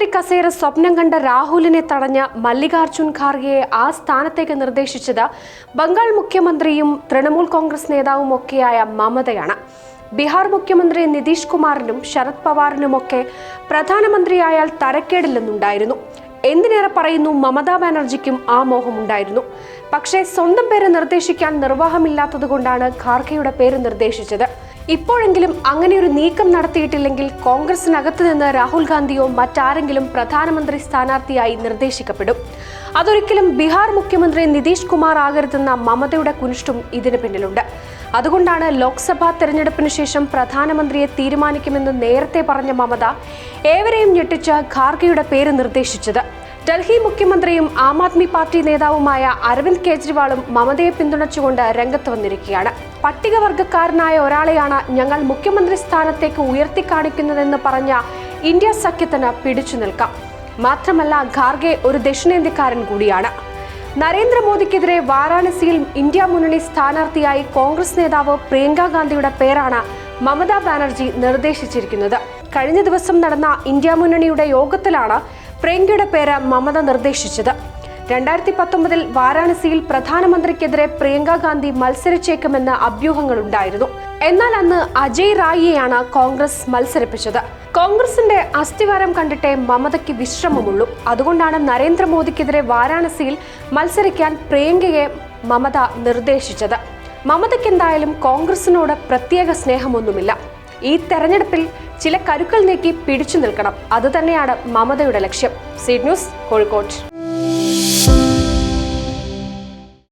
മുഖ്യമന്ത്രി കസേര സ്വപ്നം കണ്ട രാഹുലിനെ തടഞ്ഞ മല്ലികാർജുൻ ഖാർഗെയെ ആ സ്ഥാനത്തേക്ക് നിർദ്ദേശിച്ചത് ബംഗാൾ മുഖ്യമന്ത്രിയും തൃണമൂൽ കോൺഗ്രസ് നേതാവും ഒക്കെയായ മമതയാണ്. ബീഹാർ മുഖ്യമന്ത്രി നിതീഷ് കുമാറിനും ശരത് പവാറിനുമൊക്കെ പ്രധാനമന്ത്രിയായാൽ തരക്കേടില്ലെന്നുണ്ടായിരുന്നു. എന്തിനേറെ പറയുന്നു മമതാ ബാനർജിക്കും ആ മോഹമുണ്ടായിരുന്നു. പക്ഷേ സ്വന്തം പേര് നിർദ്ദേശിക്കാൻ നിർവാഹമില്ലാത്തതുകൊണ്ടാണ് ഖാർഗെയുടെ പേര് നിർദ്ദേശിച്ചത്. ഇപ്പോഴെങ്കിലും അങ്ങനെയൊരു നീക്കം നടത്തിയിട്ടില്ലെങ്കിൽ കോൺഗ്രസിനകത്ത് നിന്ന് രാഹുൽ ഗാന്ധിയോ മറ്റാരെങ്കിലും പ്രധാനമന്ത്രി സ്ഥാനാർത്ഥിയായി നിർദ്ദേശിക്കപ്പെടും. അതൊരിക്കലും ബീഹാർ മുഖ്യമന്ത്രി നിതീഷ് കുമാർ ആകരുതെന്ന മമതയുടെ കുനിഷ്ടും ഇതിന് പിന്നിലുണ്ട്. അതുകൊണ്ടാണ് ലോക്സഭാ തെരഞ്ഞെടുപ്പിന് ശേഷം പ്രധാനമന്ത്രിയെ തീരുമാനിക്കുമെന്ന് നേരത്തെ പറഞ്ഞ മമത ഏവരെയും ഞെട്ടിച്ച് ഖാർഗെയുടെ പേര് നിർദ്ദേശിച്ചത്. ഡൽഹി മുഖ്യമന്ത്രിയും ആം ആദ്മി പാർട്ടി നേതാവുമായ അരവിന്ദ് കെജ്രിവാളും മമതയെ പിന്തുണച്ചുകൊണ്ട് രംഗത്ത് വന്നിരിക്കുകയാണ്. പട്ടികവർഗക്കാരനായ ഒരാളെയാണ് ഞങ്ങൾ മുഖ്യമന്ത്രി സ്ഥാനത്തേക്ക് ഉയർത്തിക്കാണിക്കുന്നതെന്ന് പറഞ്ഞ ഇന്ത്യ സഖ്യത്തിന് പിടിച്ചു നിൽക്കാം. മാത്രമല്ല ഖാർഗെ ഒരു ദക്ഷിണേന്ത്യക്കാരൻ കൂടിയാണ്. നരേന്ദ്രമോദിക്കെതിരെ വാരാണസിയിൽ ഇന്ത്യ മുന്നണി സ്ഥാനാർത്ഥിയായി കോൺഗ്രസ് നേതാവ് പ്രിയങ്ക ഗാന്ധിയുടെ പേരാണ് മമതാ ബാനർജി നിർദ്ദേശിച്ചിരിക്കുന്നത്. കഴിഞ്ഞ ദിവസം നടന്ന ഇന്ത്യ മുന്നണിയുടെ യോഗത്തിലാണ് പ്രിയങ്കയുടെ പേര് മമത നിർദ്ദേശിച്ചത്. രണ്ടായിരത്തി പത്തൊമ്പതിൽ വാരാണസിയിൽ പ്രധാനമന്ത്രിക്കെതിരെ പ്രിയങ്ക ഗാന്ധി മത്സരിച്ചേക്കുമെന്ന് അഭ്യൂഹങ്ങളുണ്ടായിരുന്നു എന്നാൽ അന്ന് അജയ് റായിയെയാണ് കോൺഗ്രസ് മത്സരിപ്പിച്ചത്. കോൺഗ്രസിന്റെ അസ്ഥിവാരം കണ്ടിട്ടേ മമതയ്ക്ക് വിശ്രമമുള്ളൂ. അതുകൊണ്ടാണ് നരേന്ദ്രമോദിക്കെതിരെ വാരാണസിയിൽ മത്സരിക്കാൻ പ്രിയങ്കയെ മമത നിർദ്ദേശിച്ചത്. മമതയ്ക്ക് എന്തായാലും കോൺഗ്രസിനോട് പ്രത്യേക സ്നേഹമൊന്നുമില്ല. ഈ തെരഞ്ഞെടുപ്പിൽ ചില കരുക്കൾ നീക്കി പിടിച്ചു നിൽക്കണം. അതുതന്നെയാണ് മമതയുടെ ലക്ഷ്യം. Seed news Kozhikode.